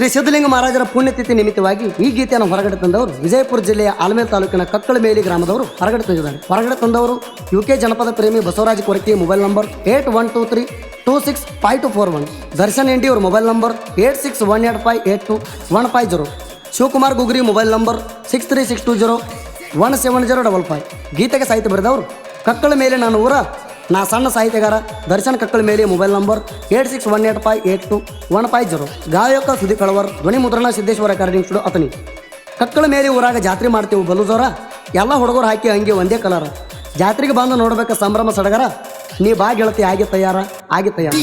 ಶ್ರೀ ಸಿದ್ಧಲಿಂಗ ಮಹಾರಾಜರ ಪುಣ್ಯತಿಥಿ ನಿಮಿತ್ತವಾಗಿ ಈ ಗೀತೆಯನ್ನು ಹೊರಗಡೆ ತಂದವರು ವಿಜಯಪುರ ಜಿಲ್ಲೆಯ ಆಲ್ಮೇಲ್ ತಾಲೂಕಿನ ಕಕ್ಕಳಮೇಲಿ ಗ್ರಾಮದವರು ಹೊರಗಡೆ ತಂದಿದ್ದಾರೆ. ಹೊರಗಡೆ ತಂದವರು ಯು ಕೆ ಜನಪದ ಪ್ರೇಮಿ Basavaraj Koraki mobile number eight one two three two six five two four one. Darshan Indi ಅವ್ರ mobile number eight six one eight five eight two one five zero. Shivakumar Gugri mobile number six three six two zero one seven zero double five. ಗೀತೆಗೆ ಸಾಹಿತ್ಯ ಬರೆದವರು ಕಕ್ಕಳ ಮೇಲೆ ನಾನು ಊರ ನಾ ಸಣ್ಣ ಸಾಹಿತ್ಯಗಾರ, ದರ್ಶನ್ ಕಕ್ಕಳ ಮೇಲೆ mobile number eight six one eight five eight two one five zero. ಗಾಯಕ ಸುದ್ದಿ ಕಳವರ್, ಧ್ವನಿ ಮುದ್ರಣ ಸಿದ್ದೇಶ್ವರ ಕಾರ್ಡಿಂಗ್ ಸ್ಟುಡಿಯೋ ಅತನಿ ಕಕ್ಕಳ ಮೇಲೆ ಊರಾಗ ಜಾತ್ರೆ ಮಾಡ್ತೀವಿ ಬಲುಜೋರ ಎಲ್ಲ ಹುಡುಗರು ಹಾಕಿ ಹಂಗೆ ಒಂದೇ ಕಲರ. ಜಾತ್ರೆಗೆ ಬಂದು ನೋಡ್ಬೇಕ ಸಂಭ್ರಮ ಸಡಗರ. ನೀ ಬಾ ಗೆಳತಿ, ಆಗಿ ತಯಾರ ಆಗಿ ತಯಾರ.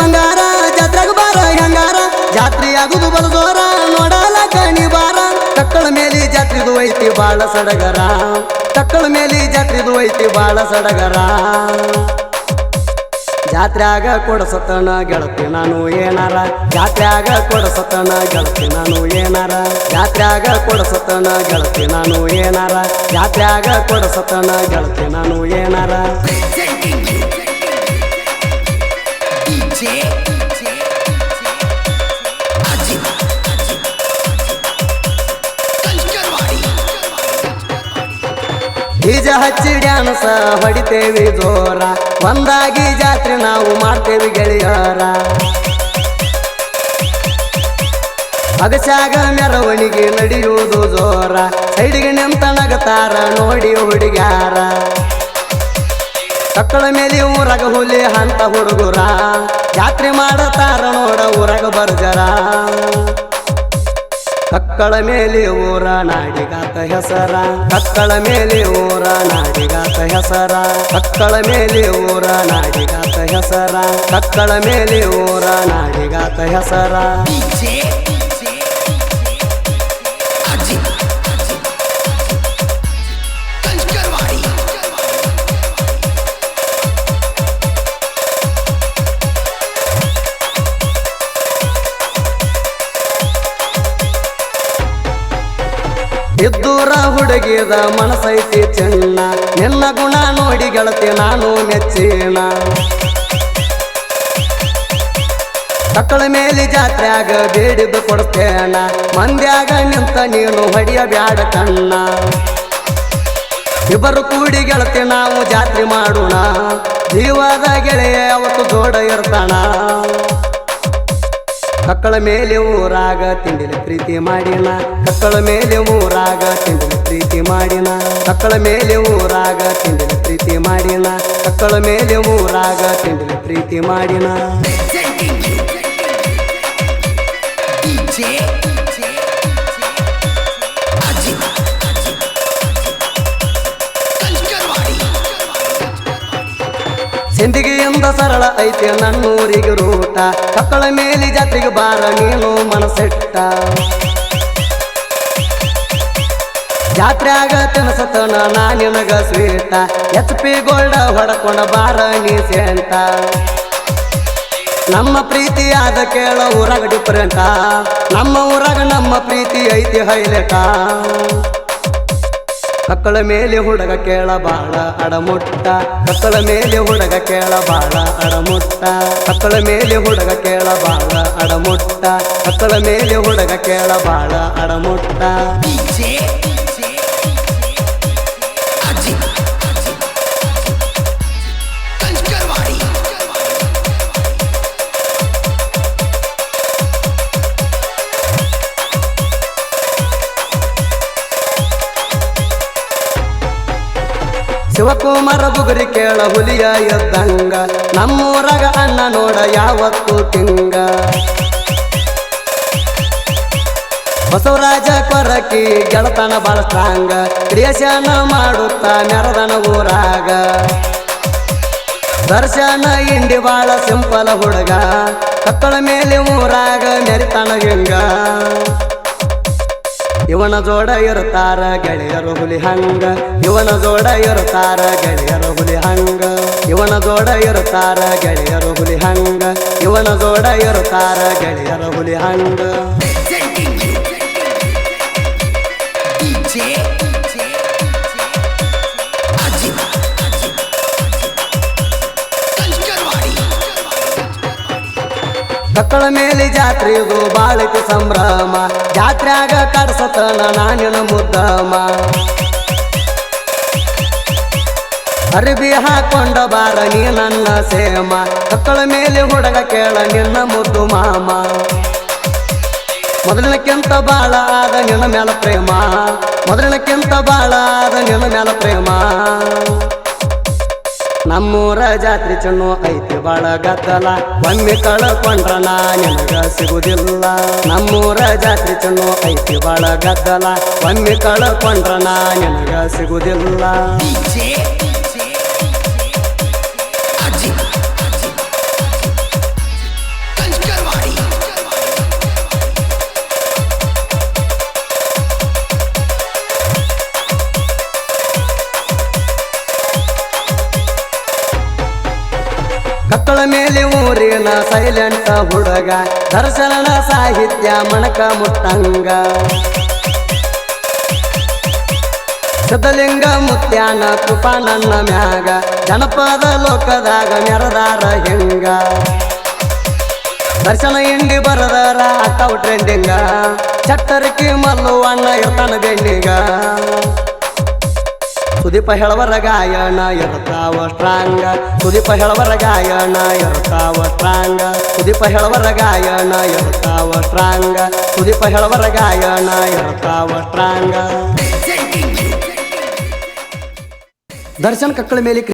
ಬಂಗಾರ, ಜಾತ್ರೆಗ ಬಾರ, ಹೆಂಗಾರ? ಜಾತ್ರೆ ಆಗುದು ಬಲದೋರ ನೋಡಲ ಕಣಿ ಬಾರ ತಕ್ಕಳ ಮೇಲೆ ಜಾತ್ರೆದು ಐತಿ ಬಾಳ ಸಡಗರ. ತಕ್ಕಳ ಮೇಲೆ ಜಾತ್ರೆದು ಐತಿ ಬಾಳ ಸಡಗರ. ಜಾತ್ರ್ಯಾಗ ಕೊಡಸತನ ಗೆಳತಿ ನಾನು ಏನಾರ? ಜಾತ್ರ್ಯಾಗ ಕೊಡಸತನ ಗೆಳತಿ ನಾನು ಏನಾರ? ಜಾತ್ರ್ಯಾಗ ಕೊಡಸತನ ಗೆಳತಿ ನಾನು ಏನಾರ? ಜಾತ್ರ್ಯಾಗ ಕೊಡಸತನ ಗೆಳತಿ ನಾನು ಏನಾರ? ಬೀಜ ಹಚ್ಚಿ ಡ್ಯಾನ್ಸ ಹೊಡಿತೇವಿ ಜೋರ. ಒಂದಾಗಿ ಜಾತ್ರೆ ನಾವು ಮಾಡ್ತೇವಿ ಗೆಳೆಯರ. ಅಗಸಾಗ ಮೆರವಣಿಗೆ ನಡೆಯುವುದು ಜೋರ. ಸೈಡಿಗೆ ನಗತಾರ, ನೋಡಿ ಹುಡುಗ್ಯಾರ. ಕಕ್ಕಳ ಮೇಲೆ ಊರಾಗ ಹುಲಿ ಹಂತ ಹುಡುಗುರ. ಜಾತ್ರೆ ಮಾಡತಾರ ನೋಡ ಊರಾಗ ಬರ್ಜರ. ಕಕ್ಕಳ ಮೇಲೆ ಊರ ನಾಡಿಗಾತ ಹೆಸರ. ಕಕ್ಕಳ ಮೇಲೆ ಊರ ನಾಡಿಗಾತ ಹೆಸರ. ಕಕ್ಕಳ ಮೇಲೆ ಊರ ನಾಡಿಗಾತ ಹೆಸರ. ಕಕ್ಕಳ ಮೇಲೆ ಊರ ನಾಡಿಗಾತ ಹೆಸರ. ಇದ್ದೂರ ಹುಡುಗಿದ ಮನಸೈತಿ ಚೆನ್ನ. ನಿನ್ನ ಗುಣ ನೋಡಿ ಗೆಳತಿ, ನಾನು ಮೆಚ್ಚಿನ ಮಕ್ಕಳ ಮೇಲೆ ಜಾತ್ರೆಯಾಗ ಬೇಡಿದ್ದು ಕೊಡ್ತೇನ. ಮಂದ್ಯಾಗ ನಿಂತ ನೀನು ಹೊಡಿಯ ಬ್ಯಾಡ ಕಣ್ಣ. ಇಬ್ಬರು ಕೂಡಿ ಗೆಳತಿ, ನಾವು ಜಾತ್ರೆ ಮಾಡೋಣ. ಜೀವದ ಗೆಳೆಯ, ಅವತ್ತು ದೊಡ್ಡ ಇರ್ತಾನ ಕಕ್ಕಳ ಮೇಲೆ ಊರಾಗ ತಿಂಡಿಲಿ ಪ್ರೀತಿ ಮಾಡಿನ. ಕಕ್ಕಳ ಮೇಲೆ ಊರಾಗ ತಿಂಡಿಲಿ ಪ್ರೀತಿ ಮಾಡಿನ. ಕಕ್ಕಳ ಮೇಲೆ ಊರಾಗ ತಿಂಡಿಲಿ ಪ್ರೀತಿ ಮಾಡಿನ. ಕಕ್ಕಳ ಮೇಲೆ ಊರಾಗ ತಿಂಡಿಲಿ ಪ್ರೀತಿ ಮಾಡಿನ. ಸಿಂದಿಗೆಯಿಂದ ಸರಳ ಐತೆ ನನ್ನೂರಿಗೆ ರೂಟ. ಕತ್ತಳ ಮೇಲೆ ಜಾತ್ರೆಗೆ ಬಾರ ನೀನು ಮನಸ್ಸಿಟ್ಟ. ಜಾತ್ರೆ ತಿನಸತನ ನಾ ನಿನಗ ಸ್ವೀಟ. ಎಚ್ ಪಿ ಗೋಲ್ಡ ಹೊಡಕೊಂಡ ಬಾರ ನೀ ಸೇಂತ ನಮ್ಮ ಪ್ರೀತಿ ಆದ ಕೇಳ ಊರಾಗ ಡಿಫ್ರೆಂಟ ನಮ್ಮ ಊರಾಗ ನಮ್ಮ ಪ್ರೀತಿ ಐತಿ ಹೈಲೆಟ ಕಕ್ಕಳ ಮೇಲೆ ಹುಡುಗ ಕೇಳ ಬಾಳ ಅಡಮುಟ್ಟ. ಕಕ್ಕಳ ಮೇಲೆ ಹುಡುಗ ಕೇಳ ಬಾಳ ಅಡಮುಟ್ಟ. ಕಕ್ಕಳ ಮೇಲೆ ಹುಡುಗ ಕೇಳ ಬಾಳ ಅಡಮುಟ್ಟ. ಕಕ್ಕಳ ಮೇಲೆ ಹುಡುಗ ಕೇಳ ಬಾಳ ಅಡಮುಟ್ಟ. ಶಿವಕುಮಾರ ಬುಗುರಿ ಕೇಳ ಹುಲಿಯ ಎದ್ದಂಗ. ನಮ್ಮೂರಾಗ ಅಣ್ಣ ನೋಡ ಯಾವತ್ತು ತಿಂಗ. ಬಸವರಾಜ ಕೊರಕಿ ಗೆಳತನ ಬಾಳ ಕ್ರಿಯಶನ ಮಾಡುತ್ತಾ ಮೆರದನ ಊರಾಗ. ದರ್ಶನ ಇಂಡಿ ಬಾಳ ಸಿಂಪಲ ಹುಡುಗ. ಕತ್ತಳ ಮೇಲೆ ಊರಾಗ ನೆರಿತನ ಹಿಂಗ. ಇವನ ಜೋಡ ಇರುತ್ತಾರ ಗೆಳೆಯರು ಹುಲಿ ಹಂಗ. ಇವನ ಜೋಡ ಇರುತ್ತಾರ ಗೆಳೆಯರು ಹುಲಿ ಹಂಗ. ಇವನ ಜೋಡ ಇರುತ್ತಾರ ಗೆಳೆಯರು ಹುಲಿ ಹಂಗ. ಇವನ ಜೋಡ ಇರುತ್ತಾರ ಗೆಳೆಯರು ಹುಲಿ ಹಂಗ. ಮಕ್ಕಳ ಮೇಲೆ ಜಾತ್ರೆಗೂ ಬಾಳಿಕೆ ಸಂಭ್ರಮ. ಜಾತ್ರೆಯಾಗ ಕಡ್ಸತನ ನಾನಿನ ಮುದ್ದಮ. ಅರಿಬಿ ಹಾಕೊಂಡ ಬಾರ ನೀ ನನ್ನ ಸೇಮ. ಮಕ್ಕಳ ಮೇಲೆ ಹುಡುಗ ಕೇಳ ನಿನ್ನ ಮುದ್ದು ಮಾಮ. ಮೊದಲಿನಕ್ಕಿಂತ ಬಾಳ ಆದ ನಿನ್ನ ಮೇಲ ಪ್ರೇಮ. ಮೊದಲಿನಕ್ಕಿಂತ ಬಾಳ ಆದ ನಿನ್ನ ಮೇಲ ಪ್ರೇಮ. ನಮ್ಮೂರ ಜಾತ್ರೆ ಚೆನ್ನು ಐತಿ ಬಾಳ ಗದ್ದಲ. ಒಮ್ಮೆ ಕಳ್ಕೊಂಡ್ರ ನಾ ನಿನಗ ಸಿಗುದಿಲ್ಲ. ನಮ್ಮೂರ ಜಾತ್ರೆ ಚೆನ್ನು ಐತಿ ಬಾಳ ಗದ್ದಲ. ಒಮ್ಮೆ ಕಳ್ಕೊಂಡ್ರ ನಾ ನಿನಗ ಸಿಗುದಿಲ್ಲ. ಮೇಲೆ ಊರಿನ ಸೈಲೆಂಟ್ ಹುಡುಗ ದರ್ಶನ ಸಾಹಿತ್ಯ ಮಣಕ ಮುಟ್ಟಂಗ. ಸಿದ್ಧಲಿಂಗ ಮುತ್ಯಾನ ಕೃಪಾ ನನ್ನ ಮ್ಯಾಗ, ಜನಪದ ಲೋಕದಾಗ ಮೆರದಾರ ಹೆಂಗ. ದರ್ಶನ ಹಿಂಡಿ ಬರದಾರ, ಅಟ್ಟ ಟ್ರೆಂಡಿಂಗ ಚಟ್ಟರಿಕೆ ಮಲ್ಲು ಅಣ್ಣ ಇರ್ತಾನ ಬೆಣ್ಣಿಗ. ಸುದೀಪ ಹೇಳವರ ಗಾಯಣ ಇರ್ತಾವ ಸ್ಟ್ರಾಂಗ. ಸುದೀಪ ಹೇಳವರ ಗಾಯಣ ಇರ್ತಾವ ಸ್ಟ್ರಾಂಗ. ಸುದೀಪ ಹೇಳವರ ಗಾಯಣ ಇರ್ತಾವ ಸ್ಟ್ರಾಂಗ. ಸುದೀಪ ಹೇಳವರ ಗಾಯಣ ಇರ್ತಾವ ಸ್ಟ್ರಾಂಗ. ದರ್ಶನ್ ಕಕ್ಕಳ ಮೇಲೆ